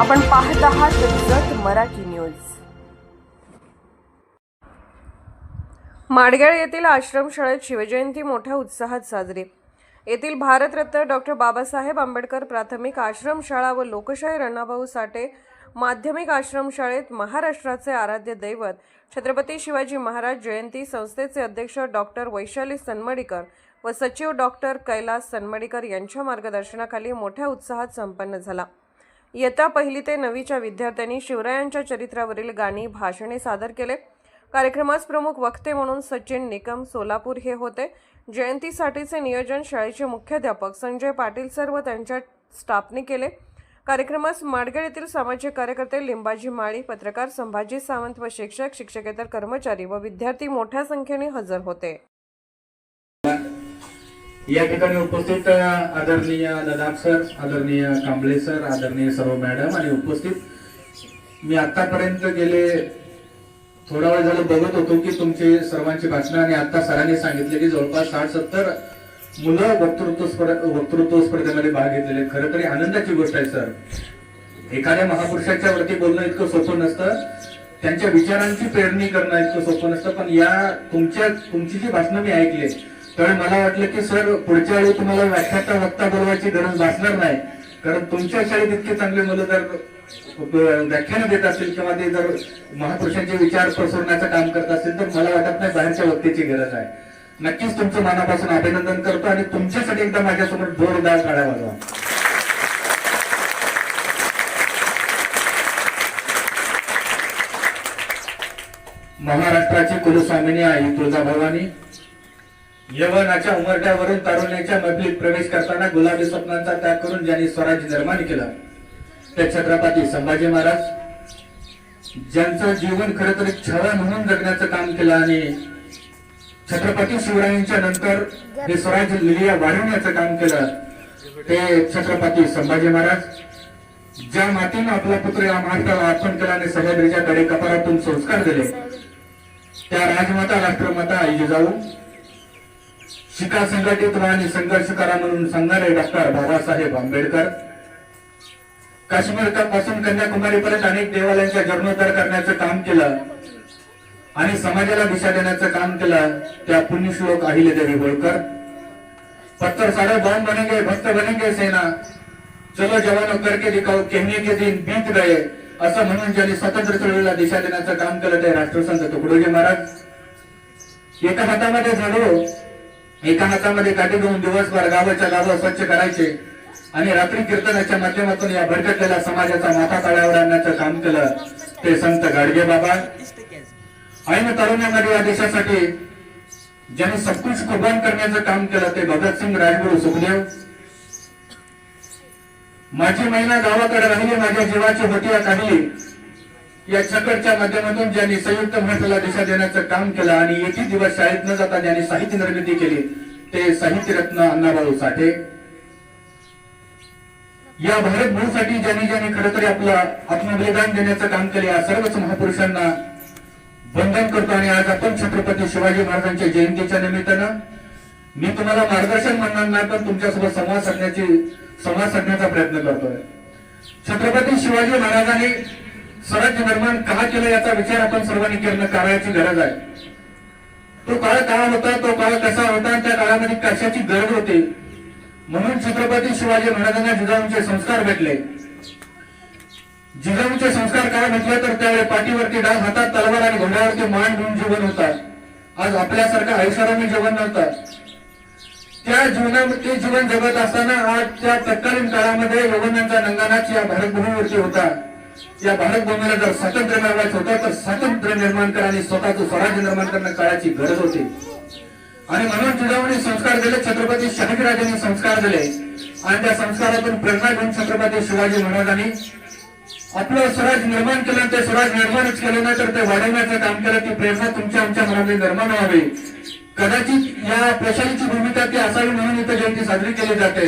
आपण पाहत आहात जत मराठी न्यूज. माडगेळ येथील आश्रमशाळेत शिवजयंती मोठ्या उत्साहात साजरी. येथील भारतरत्न डॉक्टर बाबासाहेब आंबेडकर प्राथमिक आश्रमशाळा व लोकशाही अण्णाभाऊ साठे माध्यमिक आश्रमशाळेत महाराष्ट्राचे आराध्य दैवत. छत्रपती शिवाजी महाराज जयंती संस्थेचे अध्यक्ष डॉक्टर वैशाली सनमडीकर व सचिव डॉक्टर कैलास सनमडीकर यांच्या मार्गदर्शनाखाली मोठ्या उत्साहात संपन्न झाला. इयत्ता पहिली ते नवीच्या विद्यार्थ्यांनी शिवरायांच्या चरित्रावरील गाणी भाषणे सादर केले. कार्यक्रमास प्रमुख वक्ते म्हणून सचिन निकम सोलापूर हे होते. जयंतीसाठीचे नियोजन शाळेचे मुख्याध्यापक संजय पाटील सर व त्यांच्या स्टाफने केले. कार्यक्रमास माडगड येथील सामाजिक कार्यकर्ते लिंबाजी माळी पत्रकार संभाजी सावंत व शिक्षक शिक्षकेतर कर्मचारी व विद्यार्थी मोठ्या संख्येने हजर होते. या ठिकाणी उपस्थित आदरणीय लदाख सर आदरणीय कांबळे सर आदरणीय सर्व मॅडम आणि उपस्थित. मी आतापर्यंत गेले थोडा वेळ झालं बघत होतो की तुमचे सर्वांची भाषणं आणि आता सरांनी सांगितले की जवळपास साठ सत्तर मुलं वक्तृत्व स्पर्धा वक्तृत्व स्पर्धेमध्ये भाग घेतलेले खरं तरी आनंदाची गोष्ट आहे सर. एखाद्या महापुरुषाच्या वरती बोलणं इतकं सोपं नसतं. त्यांच्या विचारांची प्रेरणी करणं इतकं सोपं नसतं. पण या तुमच्या तुमची जी भाषणं मी ऐकली कारण मला वाटलं की सर पुढच्या वेळी तुम्हाला व्याख्याता वक्ता बोलवायची गरज भासणार नाही. कारण तुमच्या शाळेत इतके चांगले मुलं जर व्याख्यानं देत असतील किंवा ते जर महापुरुषांचे विचार पसरवण्याचं काम करत असतील तर मला वाटत नाही बाहेरच्या वक्त्याची गरज आहे. नक्कीच तुमचं मनापासून अभिनंदन करतो आणि तुमच्यासाठी एकदा माझ्यासमोर जोरदार काढा वाजवा. महाराष्ट्राची कुलस्वामिनी आई तुळजाभवानी यवनाच्या उमरट्यावरून तारुण्याच्या मधलीत प्रवेश करताना गुलाबी स्वप्नांचा त्याग करून ज्यांनी स्वराज्य निर्माण केला. त्या छत्रपती संभाजी महाराज ज्यांचं जीवन खरं तर एक म्हणून जगण्याचं काम केलं आणि छत्रपती शिवरायांच्या नंतर हे स्वराज्य लिलिया वाढवण्याचं काम केलं ते छत्रपती संभाजी महाराज ज्या मातीनं आपला पुत्र या महाराष्ट्राला अर्पण केला आणि सह्याद्रीच्या कडे कपारातून संस्कार दिले त्या राजमाता राष्ट्रमाता आई जिजाऊ शिका संघटित व्हा आणि संघर्ष करा म्हणून सांगणारे डॉक्टर बाबासाहेब आंबेडकर. काश्मीरपासून कन्याकुमारी पर्यंत अनेक देवालयांचा जीर्णोद्धार करण्याचं काम केलं. आणि समाजाला दिशा देण्याचं काम केलं. त्या पुण्यश्लोक अहिल्यादेवी होळकर पत्थर सारे बॉम्ब बनेंगे भक्त बनेंगे सेना. चलो जवानो करके दिखाओ कहने के दिन बीत गए. असं म्हणून ज्यांनी स्वतंत्र चळवळीला दिशा देण्याचं काम केलं ते राष्ट्रसंत तुकडोजी महाराज. एका हातामध्ये झाडू एका हातामध्ये काठी घेऊन दिवसभर गावाच्या गावं स्वच्छ करायचे आणि रात्री कीर्तनाच्या माध्यमातून या भरकटलेल्या समाजाचा माथा तळ्यावर आणण्याचं काम केलं. ते संत गाडगे बाबा. ऐन तरुणामध्ये या देशासाठी ज्यांनी सबकुछ कुर्बान करण्याचं काम केलं ते भगतसिंग राजगुरू सुखदेव. माझी महिला गावाकडे राहिली माझ्या जीवाची होती या काढली. या चक्रच्या माध्यमातून ज्यांनी संयुक्त महाराष्ट्राला दिशा देण्याचं काम केलं आणि एकही दिवस शाळेत न जाता ज्यांनी साहित्य निर्मिती केली ते साहित्यरत्न अण्णाभाऊ साठे. या भारत भूसाठी ज्यांनी ज्यांनी खरं तरी आपलं आत्मबलिदान देण्याचं काम केले या सर्वच महापुरुषांना बंधन करतो आणि आज आपण छत्रपती शिवाजी महाराजांच्या जयंतीच्या निमित्तानं मी तुम्हाला मार्गदर्शन म्हणणार नाही पण तुमच्यासोबत संवाद साधण्याची संवाद साधण्याचा प्रयत्न करतोय. छत्रपती शिवाजी महाराजांनी स्वराज्य निर्माण का केलं याचा विचार आपण सर्वांनी करणं करायची गरज आहे. तो काळ काय होता तो काळ कसा होता त्या काळामध्ये कशाची गरज होती? म्हणून छत्रपती शिवाजी महाराजांना जिजाऊंचे संस्कार भेटले. जिजाऊंचे संस्कार काय म्हटले तर त्यावेळी पाठीवरती डाग हातात तलवार आणि घोड्यावरती मान घेऊन जीवन होतात आज आपल्यासारखं आयुष्याने जीवन नव्हतं. त्या जीवनामध्ये ते जीवन जगत असताना आज त्या तत्कालीन काळामध्ये यवनांचा नंगानाच या भारतभूमीवरती होता. या भारत भूमीला जर स्वातंत्र्य मिळवायचं होतं तर स्वातंत्र्य निर्माण करा आणि स्वतःचं स्वराज्य निर्माण करणं काळाची गरज होती. आणि म्हणून जिजाऊने संस्कार दिले छत्रपती शहाजीराजांनी संस्कार दिले. आणि त्या संस्कारातून प्रेरणा घेऊन छत्रपती शिवाजी महाराजांनी आपलं स्वराज निर्माण केलं ते स्वराज निर्माणच केलं नाही तर ते वाढवण्याचं काम केलं ती प्रेरणा तुमच्या आमच्या मनामध्ये निर्माण व्हावी. कदाचित या प्रशालीची भूमिका ती असावी म्हणून इथं जयंती साजरी केली जाते.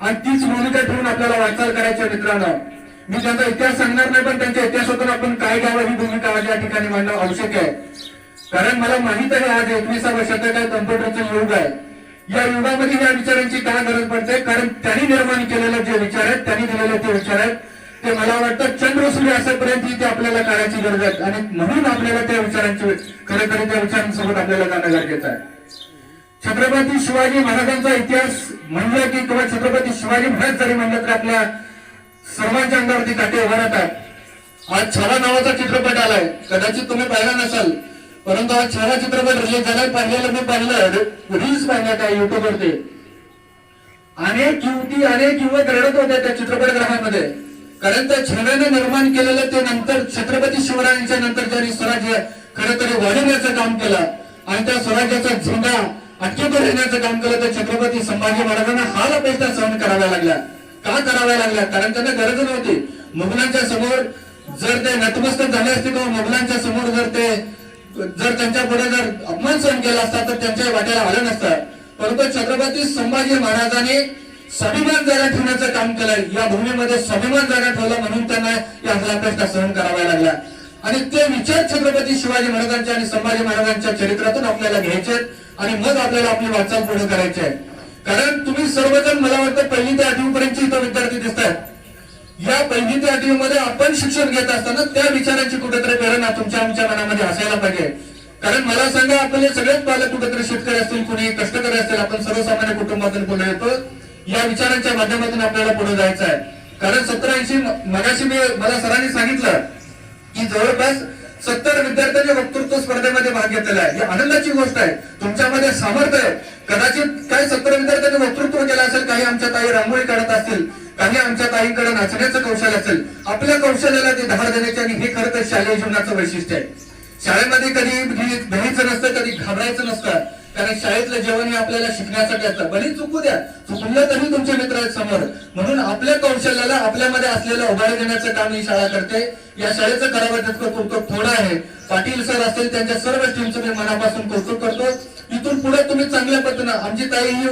आणि तीच भूमिका ठेवून आपल्याला वाटचाल करायची आहे मित्रांनो. मी त्यांचा इतिहास सांगणार नाही पण त्यांच्या इतिहासातून आपण काय घ्यावं ही भूमिका आज या ठिकाणी मांडणं आवश्यक आहे. कारण मला माहीत आहे आज एकविसावं शतक आहे कम्प्युटरचं युग आहे. या युगामध्ये या विचारांची काय गरज पडते? कारण त्यांनी निर्माण केलेले जे विचार आहेत त्यांनी दिलेले ते विचार आहेत. ते मला वाटतं चंद्रसूर्य असेपर्यंत ते आपल्याला काढायची गरज आहे. आणि म्हणून आपल्याला त्या विचारांची खरं तरी त्या विचारांसोबत आपल्याला जाणं गरजेचं आहे. छत्रपती शिवाजी महाराजांचा इतिहास म्हणलं की किंवा छत्रपती शिवाजी महाराज जरी म्हणलं तर आपल्या सर्वांच्या अंगावरती काटे उभा राहतात. आज छावा नावाचा चित्रपट आलाय. कदाचित तुम्ही पाहिला नसाल. परंतु आज छावा चित्रपट रिलीज झालाय. पाहिलेलं मी पाहिलं. रील्स पाहिल्या आहे युट्यूबवरती अनेक युवती अनेक युवक रडत होते त्या चित्रपटगृहामध्ये. कारण त्या छाव्याने निर्माण केलेलं ते नंतर छत्रपती शिवरायांच्या नंतर त्यांनी स्वराज्य खरं तरी वाढवण्याचं काम केलं. आणि त्या स्वराज्याचा झेंडा अटकेवर येण्याचं काम केलं. तर छत्रपती संभाजी महाराजांना हाल अपेक्षा सहन कराव्या लागल्या. का कराव्या लागल्या? कारण त्यांना गरज नव्हती. मुघलांच्या समोर जर ते नतमस्तक झाले असते किंवा मुघलांच्या समोर जर ते जर त्यांच्या पुढे जर अपमान सहन केला असता तर त्यांच्या वाट्याला आलं नसतं. परंतु छत्रपती संभाजी महाराजांनी स्वाभिमान जागा ठेवण्याचं काम केलं या भूमीमध्ये स्वाभिमान जागा ठेवला म्हणून त्यांना या हलापेष्टा सहन कराव्या लागल्या. आणि ते विचार छत्रपती शिवाजी महाराजांच्या आणि संभाजी महाराजांच्या चरित्रातून आपल्याला घ्यायचे आणि मग आपल्याला आपली वाटचाल पुढे करायची आहे. कारण तुम्ही सर्वजण मला वाटतं पहिली ते आठवी पर्यंत इथं विद्यार्थी दिसत आहेत या पहिली ते आठवी मध्ये आपण शिक्षण घेत असताना त्या विचारांची कुठेतरी प्रेरणा तुमच्या आमच्या मनामध्ये असायला पाहिजे. कारण मला सांगा आपले सगळेच पालक कुठेतरी शेतकरी असतील कुणी कष्टकरी असतील आपण सर्वसामान्य कुटुंबातून पुढे येतो. या विचारांच्या माध्यमातून आपल्याला पुढे जायचं आहे कारण सत्तर ऐंशी मगाशी मी मला सरांनी सांगितलं की जवळपास सत्तर विद्यार्थ्यांनी वक्तृत्व स्पर्धेमध्ये भाग घेतलेला आहे. ही आनंदाची गोष्ट आहे. तुमच्यामध्ये सामर्थ्य आहे. कदाचित काही सत्तर विद्यार्थ्यांनी वक्तृत्व केलं असेल काही आमच्या ताई रांगोळी काढत असतील काही आमच्या ताईंकडे नाचण्याचं कौशल्य असेल आपल्या कौशल्याला ते धार देण्याचे आणि हे खरं तर शालेय जीवनाचं वैशिष्ट्य आहे. शाळेमध्ये कधी भी- नसतं कधी घाबरायचं नसतं. कारण शाळेतलं जेवण हे आपल्याला शिकण्यासाठी असतं. बरी चुकू द्या. चुकलं तरी तुमचे मित्र आहेत समोर. म्हणून आपल्या कौशल्याला आपल्यामध्ये असलेला उभारी देण्याचं काम ही शाळा करते. या शाळेचं करावं तितकं कौतुक थोडं आहे. पाटील सर असतील त्यांच्या सर्व टीमचं मी मनापासून कौतुक करतो. इथून पुढे तुम्ही चांगल्या पद्धतीनं आमची ताई ही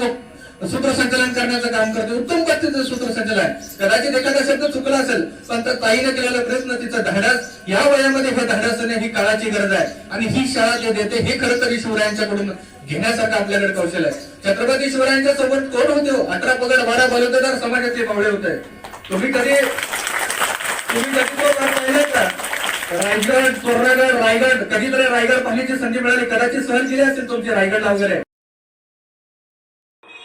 सूत्रसंचालन करण्याचं काम करते. उत्तम पद्धतीचं सूत्रसंचालन कदाचित एखादा शब्द चुकला असेल पण तर ताईने केलेला प्रयत्न तिचा धाडस या वयामध्ये हे धाडसने ही काळाची गरज आहे. आणि ही शाळा जे देते हे खरं तरी शिवरायांच्याकडून घेण्यासारखं आपल्याकडे कौशल्य आहे. छत्रपती शिवरायांच्या सोबत कोण होते हो? अठरा पगड बारा बलुतेदार समाजाचे मावळे होते. तुम्ही कधी तुम्ही कधी का? रायगड तोरणागड रायगड. कधीतरी रायगड पाहण्याची संधी मिळाली. कदाचित सहन केली असेल तुमची रायगडला वगैरे.